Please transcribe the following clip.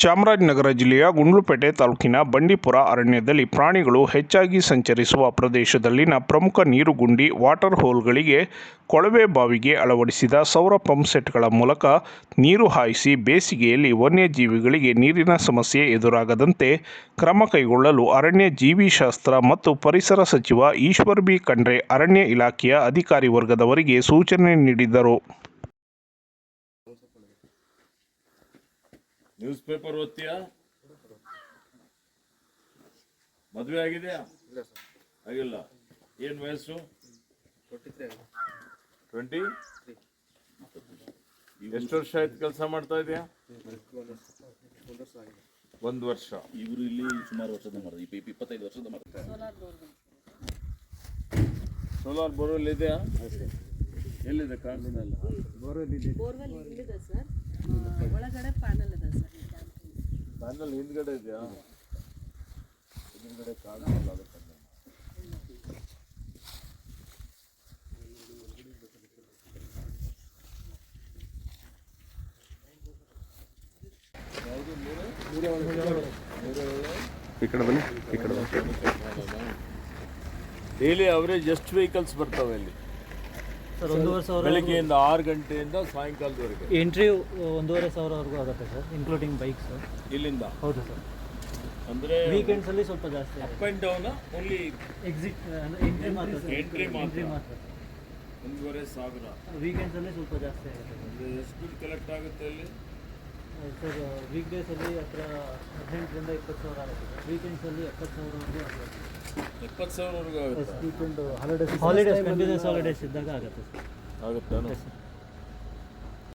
ಚಾಮರಾಜನಗರ ಜಿಲ್ಲೆಯ ಗುಂಡ್ಲುಪೇಟೆ ತಾಲೂಕಿನ ಬಂಡೀಪುರ ಅರಣ್ಯದಲ್ಲಿ ಪ್ರಾಣಿಗಳು ಹೆಚ್ಚಾಗಿ ಸಂಚರಿಸುವ ಪ್ರದೇಶದಲ್ಲಿನ ಪ್ರಮುಖ ನೀರುಗುಂಡಿ ವಾಟರ್ ಹೋಲ್ಗಳಿಗೆ ಕೊಳವೆ ಬಾವಿಗೆ ಅಳವಡಿಸಿದ ಸೌರ ಪಂಪ್ ಸೆಟ್ಗಳ ಮೂಲಕ ನೀರು ಹಾಯಿಸಿ ಬೇಸಿಗೆಯಲ್ಲಿ ವನ್ಯಜೀವಿಗಳಿಗೆ ನೀರಿನ ಸಮಸ್ಯೆ ಎದುರಾಗದಂತೆ ಕ್ರಮ ಕೈಗೊಳ್ಳಲು ಅರಣ್ಯ ಜೀವಿಶಾಸ್ತ್ರ ಮತ್ತು ಪರಿಸರ ಸಚಿವ ಈಶ್ವರ್ ಬಿ ಖಂಡ್ರೆ ಅರಣ್ಯ ಇಲಾಖೆಯ ಅಧಿಕಾರಿ ವರ್ಗದವರಿಗೆ ಸೂಚನೆ ನೀಡಿದರು. ನ್ಯೂಸ್ ಪೇಪರ್ ಓದ್ತೀಯಾ? ಮದುವೆ ಆಗಿದೆಯಾ? ಆಗಿಲ್ಲ. ಏನ್ ವಯಸ್ಸು? ಟ್ವೆಂಟಿ ಎಷ್ಟು ವರ್ಷ ಆಯ್ತು ಕೆಲಸ ಮಾಡ್ತಾ ಇದೆಯಾ? ಒಂದು ವರ್ಷ. ಇವರು ಇಲ್ಲಿ ಸುಮಾರು ವರ್ಷದ ಮಾಡಿದ್ರು ಇಪ್ಪ ಇಪ್ಪ- ಇಪ್ಪತ್ತೈದು ವರ್ಷದ ಸೋಲಾರ್ ಬೋರ್ವೆಲ್ ಇದೆಯಾ? ಎಲ್ಲಿದೆ ಕಾಣಿಸ್ತಾ ಬೋರ್ವೆಲ್ ಇದೆ ಸರ್ ಒಳಗಡೆ ಪ್ಯಾನಲ್ ಇದೆ ಸರ್ ಈ ಕ್ಯಾಂಪಿಂಗ್ ಪ್ಯಾನಲ್ ಹಿಂದ್ಗಡೆ ಇದೆಯಾ? ಹಿಂದ್ಗಡೆ ಕಾಣಿಸಲ್ಲ ಅದಕ್ಕೆ ಡೈಲಿ ಅವರೇಜ್ ಎಷ್ಟು ವೆಹಿಕಲ್ಸ್ ಬರ್ತಾವೆ ಇಲ್ಲಿ? ಸರ್ ಒಂದೂವರೆ ಸಾವಿರ ಬೆಳಿಗ್ಗೆಯಿಂದ ಆರು ಗಂಟೆಯಿಂದ ಸಾಯಂಕಾಲದವರೆಗೆ. ಎಂಟ್ರಿ ಒಂದೂವರೆ ಸಾವಿರವರೆಗೂ ಆಗುತ್ತೆ ಸರ್ ಇನ್ಕ್ಲೂಡಿಂಗ್ ಬೈಕ್ ಸರ್. ಇಲ್ಲಿಂದ? ಹೌದು ಸರ್. ಅಂದ್ರೆ ವೀಕೆಂಡ್ಸಲ್ಲಿ ಸ್ವಲ್ಪ ಜಾಸ್ತಿ up and down only exit entry ಮಾತ್ರ. ಎಂಟ್ರಿ ಮಾತ್ರ. ಒಂದೂವರೆ ಸಾವಿರ. ವೀಕೆಂಡ್ಸಲ್ಲಿ ಸ್ವಲ್ಪ ಜಾಸ್ತಿ ಆಗುತ್ತೆ ಅಂದರೆ ಎಷ್ಟು ದುಡ್ಡು ಕಲೆಕ್ಟ್ ಆಗುತ್ತೆ ಅಲ್ಲಿ? ಸರ್ ವೀಕ್ ಡೇಸಲ್ಲಿ ಹತ್ರ ಹದಿನೆಂಟರಿಂದ ಇಪ್ಪತ್ತು ಸಾವಿರ ಆಗುತ್ತೆ ವೀಕೆಂಡ್ಸಲ್ಲಿ ಎಪ್ಪತ್ತು ಸಾವಿರವರೆಗೂ ಆಗುತ್ತೆ. ಎಪ್ಪತ್ತು ಸಾವಿರವರೆಗೂ ಆಗುತ್ತೆ. ಹಾಲಿಡೇಸ್ ಹಾಲಿಡೇಸ್ ಕಂಟಿನ್ಯೂಸ್ ಹಾಲಿಡೇಸ್ ಇದ್ದಾಗ ಆಗುತ್ತೆ. ಸರ್ ಆಗುತ್ತಾ